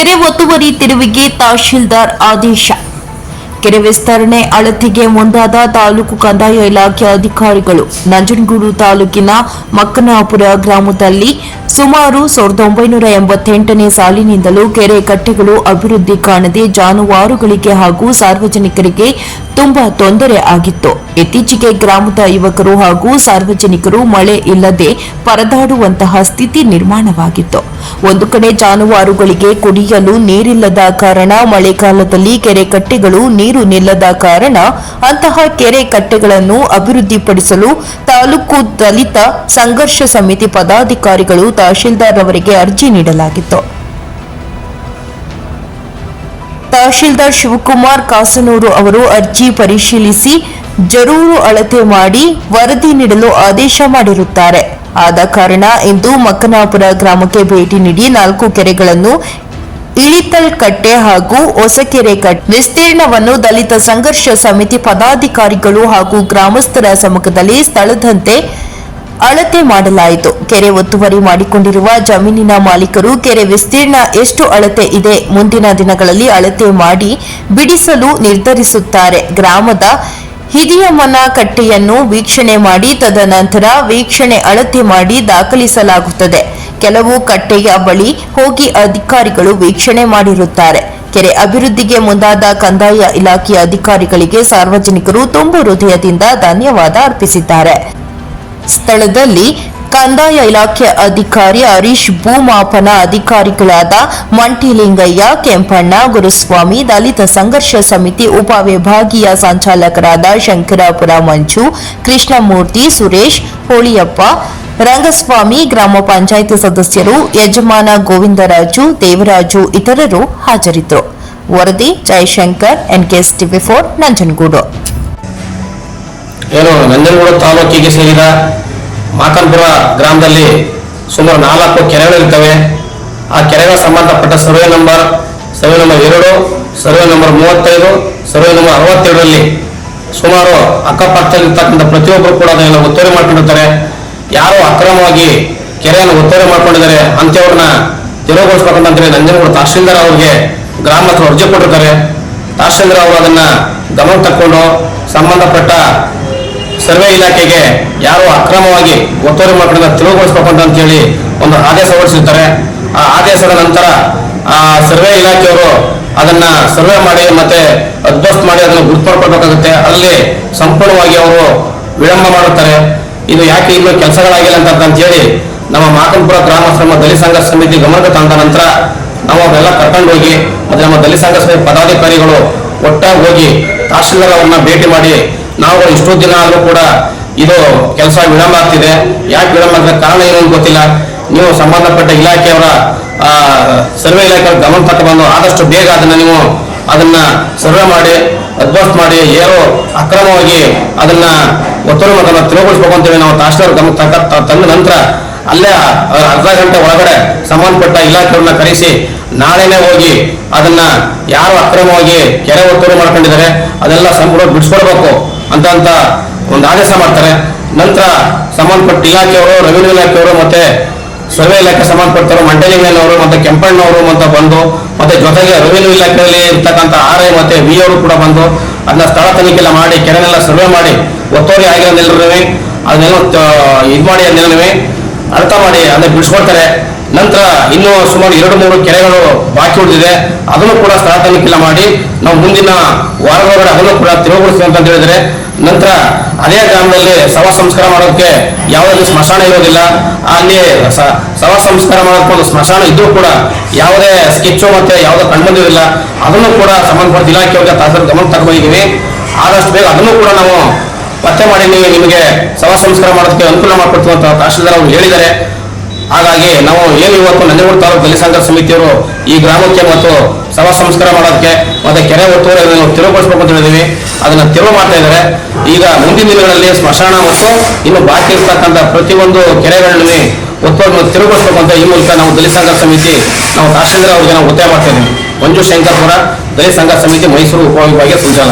ಕೆರೆ ಒತ್ತುವರಿ ತೆರವಿಗೆ ತಹಶೀಲ್ದಾರ್ ಆದೇಶ. ಕೆರೆ ವಿಸ್ತರಣೆ ಅಳತೆಗೆ ಮುಂದಾದ ತಾಲೂಕು ಕಂದಾಯ ಇಲಾಖೆ ಅಧಿಕಾರಿಗಳು. ನಂಜನಗೂಡು ತಾಲೂಕಿನ ಮಕ್ಕನಾಪುರ ಗ್ರಾಮದಲ್ಲಿ ಸುಮಾರು ಸಾವಿರದ ಒಂಬೈನೂರ ಎಂಬತ್ತೆಂಟನೇ ಸಾಲಿನಿಂದಲೂ ಕೆರೆ ಕಟ್ಟೆಗಳು ಅಭಿವೃದ್ಧಿ ಕಾಣದೆ ಜಾನುವಾರುಗಳಿಗೆ ಹಾಗೂ ಸಾರ್ವಜನಿಕರಿಗೆ ತುಂಬಾ ತೊಂದರೆ ಆಗಿತ್ತು. ಇತ್ತೀಚೆಗೆ ಗ್ರಾಮದ ಯುವಕರು ಹಾಗೂ ಸಾರ್ವಜನಿಕರು ಮಳೆ ಇಲ್ಲದೆ ಪರದಾಡುವಂತಹ ಸ್ಥಿತಿ ನಿರ್ಮಾಣವಾಗಿತ್ತು. ಒಂದು ಕಡೆ ಜಾನುವಾರುಗಳಿಗೆ ಕುಡಿಯಲು ನೀರಿಲ್ಲದ ಕಾರಣ ಮಳೆಗಾಲದಲ್ಲಿ ಕೆರೆ ಕಟ್ಟೆಗಳು ನೀರು ನಿಲ್ಲದ ಕಾರಣ ಅಂತಹ ಕೆರೆ ಕಟ್ಟೆಗಳನ್ನು ಅಭಿವೃದ್ಧಿಪಡಿಸಲು ತಾಲೂಕು ದಲಿತ ಸಂಘರ್ಷ ಸಮಿತಿ ಪದಾಧಿಕಾರಿಗಳು ತಹಶೀಲ್ದಾರ್ ಅವರಿಗೆ ಅರ್ಜಿ ನೀಡಲಾಗಿತ್ತು. ತಹಶೀಲ್ದಾರ್ ಶಿವಕುಮಾರ್ ಕಾಸನೂರು ಅವರು ಅರ್ಜಿ ಪರಿಶೀಲಿಸಿ ಜರೂರು ಅಳತೆ ಮಾಡಿ ವರದಿ ನೀಡಲು ಆದೇಶ ಮಾಡಿರುತ್ತಾರೆ. ಆದ ಕಾರಣ ಇಂದು ಮಕ್ಕನಾಪುರ ಗ್ರಾಮಕ್ಕೆ ಭೇಟಿ ನೀಡಿ ನಾಲ್ಕು ಕೆರೆಗಳನ್ನು ಇಳಿತಲ್ ಕಟ್ಟೆ ಹಾಗೂ ಹೊಸಕೆರೆ ಕಟ್ಟೆ ವಿಸ್ತೀರ್ಣವನ್ನು ದಲಿತ ಸಂಘರ್ಷ ಸಮಿತಿ ಪದಾಧಿಕಾರಿಗಳು ಹಾಗೂ ಗ್ರಾಮಸ್ಥರ ಸಮ್ಮುಖದಲ್ಲಿ ಸ್ಥಳದಂತೆ ಅಳತೆ ಮಾಡಲಾಯಿತು. ಕೆರೆ ಒತ್ತುವರಿ ಮಾಡಿಕೊಂಡಿರುವ ಜಮೀನಿನ ಮಾಲೀಕರು ಕೆರೆ ವಿಸ್ತೀರ್ಣ ಎಷ್ಟು ಅಳತೆ ಇದೆ ಮುಂದಿನ ದಿನಗಳಲ್ಲಿ ಅಳತೆ ಮಾಡಿ ಬಿಡಿಸಲು ನಿರ್ಧರಿಸುತ್ತಾರೆ. ಗ್ರಾಮದ ಹಿರಿಯಮ್ಮನ ಕಟ್ಟೆಯನ್ನು ವೀಕ್ಷಣೆ ಮಾಡಿ, ತದನಂತರ ವೀಕ್ಷಣೆ ಅಳತೆ ಮಾಡಿ ದಾಖಲಿಸಲಾಗುತ್ತದೆ. ಕೆಲವು ಕಟ್ಟೆಯ ಬಳಿ ಹೋಗಿ ಅಧಿಕಾರಿಗಳು ವೀಕ್ಷಣೆ ಮಾಡಿರುತ್ತಾರೆ. ಕೆರೆ ಅಭಿವೃದ್ಧಿಗೆ ಮುಂದಾದ ಕಂದಾಯ ಇಲಾಖೆಯ ಅಧಿಕಾರಿಗಳಿಗೆ ಸಾರ್ವಜನಿಕರು ತುಂಬು ಹೃದಯದಿಂದ ಧನ್ಯವಾದ ಅರ್ಪಿಸಿದ್ದಾರೆ. ಸ್ಥಳದಲ್ಲಿ ಕಂದಾಯ ಇಲಾಖೆ ಅಧಿಕಾರಿ ಹರೀಶ್ ಭೂಮಾಪನ ಅಧಿಕಾರಿಗಳಾದ ಮಂಟಿಲಿಂಗಯ್ಯ, ಕೆಂಪಣ್ಣ, ಗುರುಸ್ವಾಮಿ, ದಲಿತ ಸಂಘರ್ಷ ಸಮಿತಿ ಉಪವಿಭಾಗೀಯ ಸಂಚಾಲಕರಾದ ಶಂಕರಾಪುರ ಮಂಜು ಕೃಷ್ಣಮೂರ್ತಿ ಸುರೇಶ್, ಹೋಳಿಯಪ್ಪ, ರಂಗಸ್ವಾಮಿ, ಗ್ರಾಮ ಪಂಚಾಯಿತಿ ಸದಸ್ಯರು, ಯಜಮಾನ ಗೋವಿಂದರಾಜು, ದೇವರಾಜು ಇತರರು ಹಾಜರಿದ್ದರು. ವರದಿ Jayashankar NKS TV four Nanjangud. ಏನು, ನಂಜನಗೂಡು ತಾಲೂಕಿಗೆ ಸೇರಿದ ಮಾಕನ್ಪುರ ಗ್ರಾಮದಲ್ಲಿ ಸುಮಾರು ನಾಲ್ಕು ಕೆರೆಗಳಿರ್ತವೆ ಆ ಕೆರೆಗಳ ಸಂಬಂಧಪಟ್ಟ ಸರ್ವೆ ನಂಬರ್ ಸರ್ವೆ ನಂಬರ್ ಎರಡು, ಸರ್ವೆ ನಂಬರ್ ಮೂವತ್ತೈದು, ಸರ್ವೆ ನಂಬರ್ ಅರವತ್ತೇಳರಲ್ಲಿ ಸುಮಾರು ಅಕ್ಕಪಕ್ಕದಲ್ಲಿರ್ತಕ್ಕಂಥ ಪ್ರತಿಯೊಬ್ಬರು ಕೂಡ ಅದನ್ನೆಲ್ಲ ಒತ್ತುವರಿ ಮಾಡ್ಕೊಂಡಿರ್ತಾರೆ. ಯಾರು ಅಕ್ರಮವಾಗಿ ಕೆರೆಯನ್ನು ಒತ್ತುವರಿ ಮಾಡ್ಕೊಂಡಿದ್ದಾರೆ, ಅಂಥವ್ರನ್ನ ತೆರವುಗೊಳಿಸ್ಬೇಕಂತಂದ್ರೆ ನಂಜನಗೂಡು ತಹಶೀಲ್ದಾರ್ ಅವ್ರಿಗೆ ಗ್ರಾಮಸ್ಥರು ಅರ್ಜಿ ಕೊಟ್ಟಿರ್ತಾರೆ. ತಹಶೀಲ್ದಾರ್ ಅವರು ಅದನ್ನ ಗಮನ ತಕ್ಕೊಂಡು ಸಂಬಂಧಪಟ್ಟ ಸರ್ವೆ ಇಲಾಖೆಗೆ ಯಾರು ಅಕ್ರಮವಾಗಿ ಒತ್ತುವರಿ ಮಾಡ್ಕೊಂಡ ಅಂತ ಹೇಳಿ ಒಂದು ಆದೇಶ ಹೊರಡಿಸಿರ್ತಾರೆ. ಆ ಆದೇಶದ ನಂತರ ಆ ಸರ್ವೆ ಇಲಾಖೆಯವರು ಅದನ್ನ ಸರ್ವೆ ಮಾಡಿ ಮತ್ತೆ ಅಧ್ವಸ್ತ್ ಮಾಡಿ ಅದನ್ನು ಗುರುತು ಮಾಡ್ಕೊಳ್ಬೇಕಾಗುತ್ತೆ ಅಲ್ಲಿ ಸಂಪೂರ್ಣವಾಗಿ ಅವರು ವಿಳಂಬ ಮಾಡುತ್ತಾರೆ. ಇದು ಯಾಕೆ ಇನ್ನೂ ಕೆಲಸಗಳಾಗಿಲ್ಲ ಅಂತ ಅಂತ ಹೇಳಿ ನಮ್ಮ ಮಾಕನ್ಪುರ ಗ್ರಾಮಸ್ಥರ ದಲಿತ ಸಂಘ ಸಮಿತಿ ಗಮನಕ್ಕೆ ತಂದ ನಂತರ ನಾವು ಅವರೆಲ್ಲ ಕರ್ಕೊಂಡು ಹೋಗಿ ಮತ್ತೆ ನಮ್ಮ ದಲಿತ ಸಂಘ ಸಮಿತಿ ಪದಾಧಿಕಾರಿಗಳು ಒಟ್ಟಾಗಿ ಹೋಗಿ ತಹಶೀಲ್ದಾರ್ ಅವ್ರನ್ನ ಭೇಟಿ ಮಾಡಿ ನಾವು ಇಷ್ಟೋ ದಿನ ಆದರೂ ಕೂಡ ಇದು ಕೆಲಸ ವಿಳಂಬ ಆಗ್ತಿದೆ. ಯಾಕೆ ವಿಳಂಬ ಆಗ್ತದೆ? ಕಾರಣ ಏನು ಗೊತ್ತಿಲ್ಲ. ನೀವು ಸಂಬಂಧಪಟ್ಟ ಇಲಾಖೆಯವರ ಸರ್ವೆ ಇಲಾಖೆ ಗಮನ ತಗೊಂಡು ಆದಷ್ಟು ಬೇಗ ಅದನ್ನ ನೀವು ಅದನ್ನ ಸರ್ವೆ ಮಾಡಿ ಅದ್ಭಸ್ಟ್ ಮಾಡಿ, ಯಾರೋ ಅಕ್ರಮವಾಗಿ ಅದನ್ನ ಒತ್ತಡ ಮತ್ತು ತಿಳಿಗೊಳಿಸ್ಬೇಕು ಅಂತೇಳಿ ನಾವು ತಹಶೀಲ್ದಾರ್ ಗಮನ ತಕ್ಕ- ತಂದ ನಂತರ ಅಲ್ಲೇ ಅರ್ಧ ಗಂಟೆ ಒಳಗಡೆ ಸಂಬಂಧಪಟ್ಟ ಇಲಾಖೆಯವ್ರನ್ನ ಕರೆಸಿ ನಾಳೆನೆ ಹೋಗಿ ಅದನ್ನ ಯಾರು ಅಕ್ರಮವಾಗಿ ಕೆರೆ ಒತ್ತೂರು ಮಾಡ್ಕೊಂಡಿದ್ದಾರೆ, ಅದೆಲ್ಲ ಸಂಪೂರ್ಣ ಬಿಡಿಸ್ಕೊಡ್ಬೇಕು. ಅಂತ ಅಂತ ಒಂದು ಆದೇಶ ಮಾಡ್ತಾರೆ. ನಂತರ ಸಂಬಂಧಪಟ್ಟ ಇಲಾಖೆಯವರು ರೆವಿನ್ಯೂ ಇಲಾಖೆಯವರು ಮತ್ತೆ ಸರ್ವೆ ಇಲಾಖೆ ಸಂಬಂಧಪಟ್ಟವರು ಮಂಡಲಿಂಗನವರು ಮತ್ತೆ ಕೆಂಪಣ್ಣವರು ಅಂತ ಬಂದು ಮತ್ತೆ ಜೊತೆಗೆ ರೆವಿನ್ಯೂ ಇಲಾಖೆಯಲ್ಲಿ ಇರ್ತಕ್ಕಂಥ ಆರ್ ಐ ಮತ್ತೆ ವಿ ಅವರು ಕೂಡ ಬಂದು ಅದನ್ನ ಸ್ಥಳ ತನಿಖೆ ಎಲ್ಲ ಮಾಡಿ, ಕೆರೆನೆಲ್ಲ ಸರ್ವೆ ಮಾಡಿ, ಒತ್ತುವರಿ ಆಗಿರೋದೆಲ್ಲರೂ ಅದನ್ನೆಲ್ಲ ಇದು ಮಾಡಿ ಅದನ್ನೆಲ್ಲವೇ ಅರ್ಥ ಮಾಡಿ, ಅಂದ್ರೆ ಬಿಡಿಸ್ಕೊಳ್ತಾರೆ. ನಂತರ ಇನ್ನು ಸುಮಾರು ಎರಡು, ಮೂರು ಕೆರೆಗಳು ಬಾಕಿ ಉಳಿದಿದೆ. ಅದನ್ನು ಕೂಡ ಸ್ಥಳ ತನಿಖೆ ಮಾಡಿ, ನಾವು ಮುಂದಿನ ವಾರದೊಳಗಡೆ ಅದನ್ನು ಕೂಡ ತಿರುಗುಗೊಳಿಸ್ತೀವಿ ಅಂತ ಹೇಳಿದ್ರೆ, ನಂತರ ಅದೇ ಗ್ರಾಮದಲ್ಲಿ ಶವ ಸಂಸ್ಕಾರ ಮಾಡೋದಕ್ಕೆ ಯಾವುದೇ ಸ್ಮಶಾನ ಇರೋದಿಲ್ಲ. ಅಲ್ಲಿ ಸವ ಸಂಸ್ಕಾರ ಮಾಡೋದಕ್ಕೆ ಒಂದು ಸ್ಮಶಾನ ಇದ್ರೂ ಕೂಡ ಯಾವುದೇ ಸ್ಕೆಚ್ಚು ಮತ್ತೆ ಯಾವುದೇ ಕಂಡುಬಂದಿರಲಿಲ್ಲ ಅದನ್ನು ಕೂಡ ಸಂಬಂಧಪಟ್ಟ ಇಲಾಖೆಯವರಿಗೆ ತಾಸರ ಗಮನ ತಗೊಂಡಿದ್ದೀವಿ ಆದಷ್ಟು ಬೇಗ ಅದನ್ನು ಕೂಡ ನಾವು ಪತ್ತೆ ಮಾಡಿ ನೀವು ನಿಮಗೆ ಸಭಾ ಸಂಸ್ಕಾರ ಮಾಡೋದಕ್ಕೆ ಅನುಕೂಲ ಮಾಡಿಕೊಡ್ತೀವಿ ಅಂತ ತಹಶೀಲ್ದಾರ್ ಅವರು ಹೇಳಿದ್ದಾರೆ. ಹಾಗಾಗಿ ನಾವು ಏನು ಇವತ್ತು ನಂಜನಗೂಡು ತಾಲೂಕು ದಲಿತ ಸಂಘ ಸಮಿತಿಯವರು ಈ ಗ್ರಾಮಕ್ಕೆ ಮತ್ತು ಸಭಾ ಸಂಸ್ಕಾರ ಮಾಡೋದಕ್ಕೆ ಮತ್ತೆ ಕೆರೆ ಒತ್ತುವರಿ ತಿರುವುಗೊಳಿಸ್ಬೇಕು ಅಂತ ಹೇಳಿದೀವಿ. ಅದನ್ನ ತಿರುವು ಮಾಡ್ತಾ ಇದ್ದಾರೆ. ಈಗ ಮುಂದಿನ ದಿನಗಳಲ್ಲಿ ಸ್ಮಶಾನ ಮತ್ತು ಇನ್ನು ಬಾಕಿ ಇರ್ತಕ್ಕಂಥ ಪ್ರತಿಯೊಂದು ಕೆರೆಗಳಲ್ಲಿ ಒತ್ತುವರಿ ತಿರುಗಿಸ್ಬೇಕು ಅಂತ ಈ ಮೂಲಕ ನಾವು ದಲಿತ ಸಂಘ ಸಮಿತಿ, ನಾವು ತಹಶೀಲ್ದಾರ್ ಅವರಿಗೆ ನಾವು ಒತ್ತಾಯ ಮಾಡ್ತಾ ಇದ್ದೀವಿ. ಮಂಜು ಶಂಕರ್ಪುರ ದಲಿತ ಸಂಘ ಸಮಿತಿ ಮೈಸೂರು ಉಪವಿಭಾಗೀಯ ಸಂಚಾಲಕ.